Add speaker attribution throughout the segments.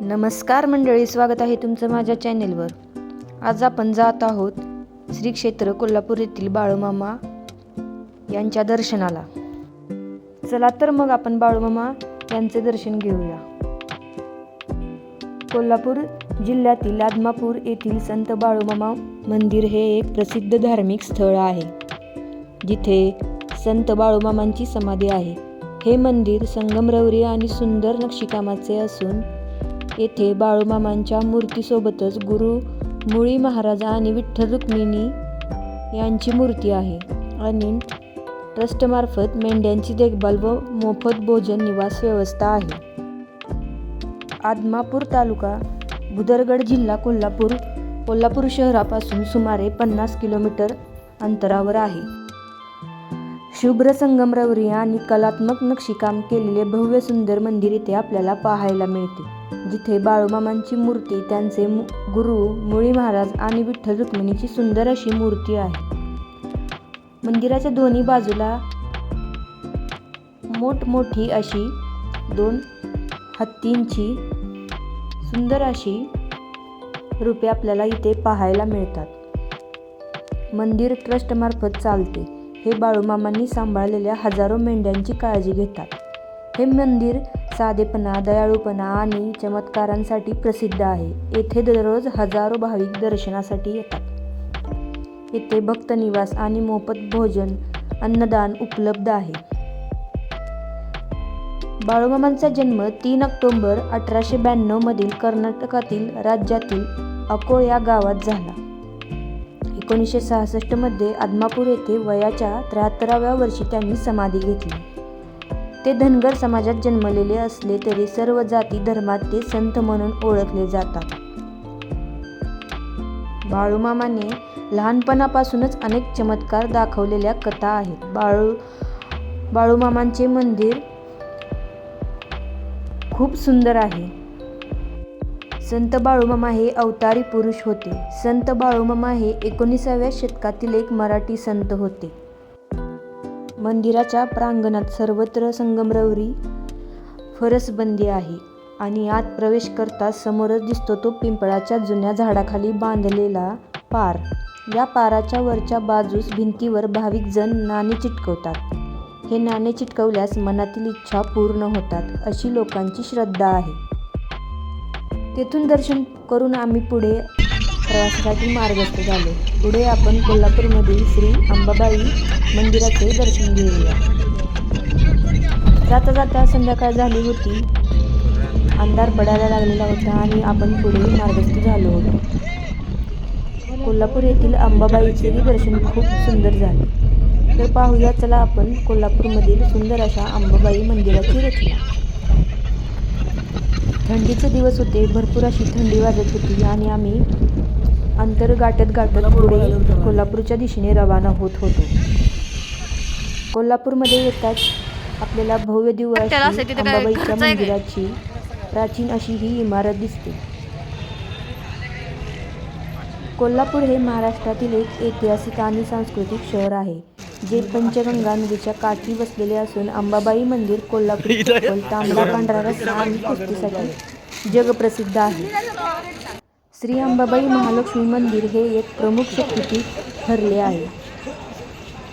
Speaker 1: नमस्कार मंडळी स्वागत आहे तुमचं माझ्या चॅनेलवर. आज आपण जात आहोत श्री क्षेत्र कोल्हापूर येथील बाळूमामा यांच्या दर्शनाला. चला तर मग आपण बाळूमामा यांचे दर्शन घेऊया. कोल्हापूर जिल्ह्यातील आदमापूर येथील संत बाळूमामा मंदिर हे एक प्रसिद्ध धार्मिक स्थळ आहे. जिथे संत बाळूमामांची समाधी आहे. हे मंदिर संगमरवरी आणि सुंदर नक्षीकामाचे असून येथे बाळूमामांच्या मूर्तीसोबतच गुरु मुळी महाराज आणि विठ्ठल रुक्मिणी यांची मूर्ती आहे. आणि ट्रस्टमार्फत मेंढ्यांची देखभाल व मोफत भोजन निवास व्यवस्था आहे. आदमापूर तालुका भुदरगड जिल्हा कोल्हापूर कोल्हापूर शहरापासून सुमारे पन्नास किलोमीटर अंतरावर आहे. शुभ्र संगमरवरी आणि कलात्मक नक्षीकाम केलेले भव्य सुंदर मंदिर इथे आपल्याला पाहायला मिळते. जिथे बाळूमामांची मूर्ती त्यांचे मु- गुरु मुळी महाराज आणि विठ्ठल रुक्मिणीची सुंदर अशी मूर्ती आहे. मंदिराच्या दोन्ही बाजूला मोठमोठी अशी दोन हत्तींची सुंदर अशी रूपे आपल्याला इथे पाहायला मिळतात. मंदिर ट्रस्टमार्फत चालते. हे बाळूमामांनी सांभाळलेल्या हजारो मेंढ्यांची काळजी घेतात. हे मंदिर साधेपणा दयाळूपणा आणि चमत्कारांसाठी प्रसिद्ध आहे. येथे दररोज हजारो भाविक दर्शनासाठी येतात. येथे भक्त निवास आणि मोफत भोजन अन्नदान उपलब्ध आहे. बाळूमामांचा जन्म तीन ऑक्टोंबर अठराशे ब्याण्णवमधील कर्नाटकातील राज्यातील अकोळ या गावात झाला. एकोणीसशे सहासष्टमध्ये आदमापूर येथे वयाच्या त्र्याहत्तराव्या वर्षी त्यांनी समाधी घेतली. ते धनगर समाजात जन्मलेले असले तरी सर्व जाती धर्मात ते संत म्हणून ओळखले जातात. बाळूमामाने लहानपणापासूनच अनेक चमत्कार दाखवलेल्या कथा आहेत. बाळू बाळूमामांचे मंदिर खूप सुंदर आहे. संत बाळूमामा हे अवतारी पुरुष होते. संत बाळूमामा हे एकोणीसाव्या शतकातील एक मराठी संत होते. मंदिराच्या प्रांगणात सर्वत्र संगमरवरी फरसबंदी आहे आणि आत प्रवेश करता समोरच दिसतो तो पिंपळाच्या जुन्या झाडाखाली बांधलेला पार. या पाराच्या वरच्या बाजूस भिंतीवर भाविक जण नाणे चिटकवतात. हे नाणे चिटकवल्यास मनातील इच्छा पूर्ण होतात अशी लोकांची श्रद्धा आहे. तेथून दर्शन करून आम्ही पुढे प्रवासासाठी मार्गस्थ झालो. पुढे आपण कोल्हापूरमधील श्री अंबाबाई मंदिराचे दर्शन घेऊया. जाता जाता संध्याकाळ झाली होती. अंधार पडायला लागलेला होता आणि आपण पुढे मार्गस्थ झालो होतो. कोल्हापूर येथील अंबाबाईचेही दर्शन खूप सुंदर झाले. तर पाहूया चला आपण कोल्हापूरमधील सुंदर अशा अंबाबाई मंदिराची रचना. थंडीचे दिवस होते. भरपूर अशी थंडी वाजत होती आणि आम्ही अंतर गाठत गाठत पुढे कोल्हापूरच्या दिशेने रवाना होत होतो. कोल्हापूरमध्ये येताच आपल्याला भव्य अंबाबाईच्या
Speaker 2: काय?
Speaker 1: मंदिराची प्राचीन अशी ही इमारत दिसते. कोल्हापूर हे महाराष्ट्रातील एक ऐतिहासिक आणि सांस्कृतिक शहर आहे. जे पंचगंगा नदीच्या काठी वसलेले असून अंबाबाई मंदिर कोल्हापूर तांबडा पांढरा रस्ता आणि कुस्तीसाठी जगप्रसिद्ध आहे. श्री अंबाबाई महालक्ष्मी मंदिर हे एक प्रमुख शक्तीपीठ ठरले आहे.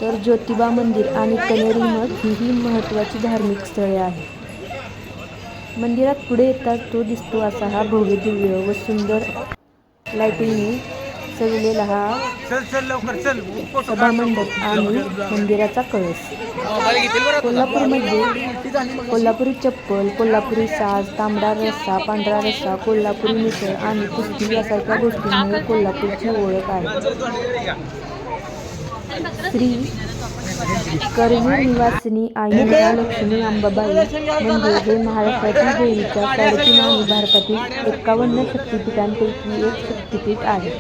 Speaker 1: तर ज्योतिबा मंदिर आणि कनेरी मठ ही ही महत्त्वाची धार्मिक स्थळे आहेत. मंदिरात पुढे येतात तो दिसतो असा हा भव्य दिव्य व सुंदर लाईटिंगने सजलेला हा
Speaker 3: चल चल लवकर चल. फोटो
Speaker 1: सभामंडप आणि मंदिराचा कळस. कोल्हापूरमध्ये कोल्हापुरी चप्पल कोल्हापुरी साज तांबडा रस्सा पांढरा रस्सा कोल्हापुरी मिसळ आणि कुस्ती यासारख्या गोष्टींमुळे कोल्हापूरची ओळख आहे. श्री करवीर निवासिनी आई महालक्ष्मी अंबाबाई मंदिर हे महाराष्ट्रातील देवीच्या साडेतीन आणि भारतातील एकावन्न शक्तिपीठांपैकी एक शक्तिपीठ आहे.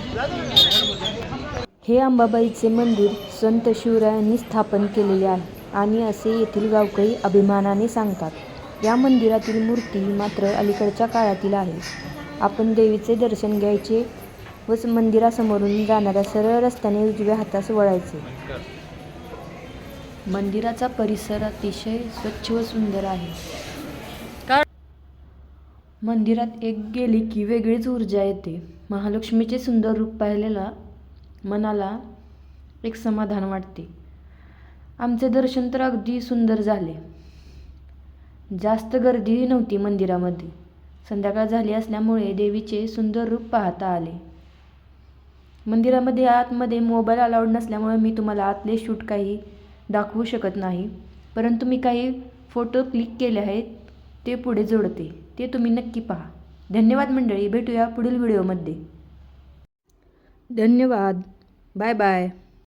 Speaker 1: हे अंबाबाईचे मंदिर संत शिवरायांनी स्थापन केलेले आहे आणि असे येथील गावकरी अभिमानाने सांगतात. या मंदिरातील मूर्ती मात्र अलीकडच्या काळातील आहे. आपण देवीचे दर्शन घ्यायचे व मंदिरासमोरून जाणाऱ्या सरळ रस्त्याने उजव्या हातास वळायचे. मंदिराचा परिसर अतिशय स्वच्छ व सुंदर आहे. मंदिरात एक गेली की वेगळीच ऊर्जा येते. महालक्ष्मीचे सुंदर रूप पाहिलेला मनाला एक समाधान वाटते. आमचे दर्शन तर अगदी सुंदर झाले. जास्त गर्दी नव्हती मंदिरामध्ये. संध्याकाळ झाली असल्यामुळे देवीचे सुंदर रूप पाहता आले. मंदिरामध्ये आतमध्ये मोबाईल अलाउड नसल्यामुळे मी तुम्हाला आतले शूट काही दाखवू शकत नाही. परंतु मी काही फोटो क्लिक केले आहेत ते पुढे जोडते. ते तुम्ही नक्की पहा. धन्यवाद मंडळी. भेटूया पुढील व्हिडिओमध्ये. धन्यवाद. Bye bye.